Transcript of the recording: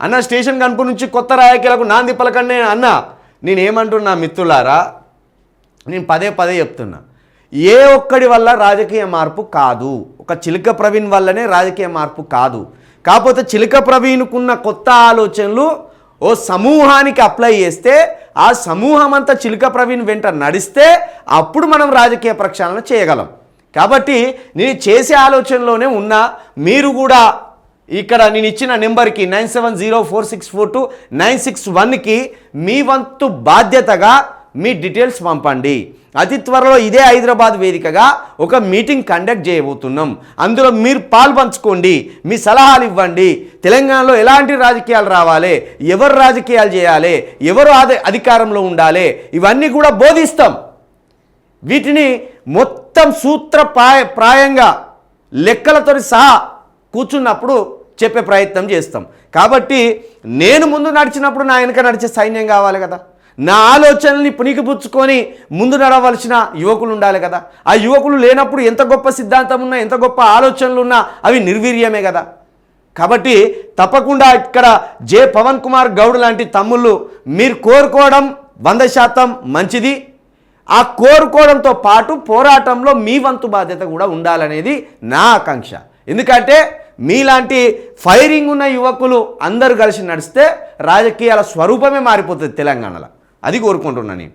అన్న స్టేషన్ కనుపు నుంచి కొత్త రాయకీలకు నాంది పలకండి అన్న. నేనేమంటున్నా మిత్రులారా నేను పదే పదే చెప్తున్నా. ఏ ఒక్కడి వల్ల రాజకీయ మార్పు కాదు? ఒక చిలుక ప్రవీణ్ వల్లనే రాజకీయ మార్పు కాదు. కాకపోతే చిలుక ప్రవీణ్కున్న కొత్త ఆలోచనలు ఓ సమూహానికి అప్లై చేస్తే ఆ సమూహం అంతా చిలుక ప్రవీణ్ వెంట నడిస్తే అప్పుడు మనం రాజకీయ ప్రక్షాళన చేయగలం. కాబట్టి నేను చేసే ఆలోచనలోనే ఉన్నా మీరు కూడా ఇక్కడ నేను ఇచ్చిన నెంబర్కి nine seven zero four six four two nine six వన్కి మీ వంతు బాధ్యతగా మీ డీటెయిల్స్ పంపండి. అతి త్వరలో ఇదే హైదరాబాద్ వేదికగా ఒక మీటింగ్ కండక్ట్ చేయబోతున్నాం. అందులో మీరు పాల్పంచుకోండి మీ సలహాలు ఇవ్వండి. తెలంగాణలో ఎలాంటి రాజకీయాలు రావాలి ఎవరు రాజకీయాలు చేయాలి ఎవరు అధికారంలో ఉండాలి ఇవన్నీ కూడా బోధిస్తాం. వీటిని మొత్తం సూత్ర ప్రాయ ప్రాయంగా లెక్కలతో సహా కూర్చున్నప్పుడు చెప్పే ప్రయత్నం చేస్తాం. కాబట్టి నేను ముందు నడిచినప్పుడు నా వెనుక నడిచే సైన్యం కావాలి కదా. నా ఆలోచనల్ని పుణికిపుచ్చుకొని ముందు నడవలసిన యువకులు ఉండాలి కదా. ఆ యువకులు లేనప్పుడు ఎంత గొప్ప సిద్ధాంతం ఉన్నా ఎంత గొప్ప ఆలోచనలు ఉన్నా అవి నిర్వీర్యమే కదా. కాబట్టి తప్పకుండా ఇక్కడ జే. పవన్ కుమార్ గౌడ్ లాంటి తమ్ముళ్ళు మీరు కోరుకోవడం వంద శాతం మంచిది. ఆ కోరుకోవడంతో పాటు పోరాటంలో మీ వంతు బాధ్యత కూడా ఉండాలనేది నా ఆకాంక్ష. ఎందుకంటే మీలాంటి ఫైరింగ్ ఉన్న యువకులు అందరూ కలిసి నడిస్తే రాజకీయాల స్వరూపమే మారిపోతుంది తెలంగాణలో. అది కోరుకుంటున్నాను నేను.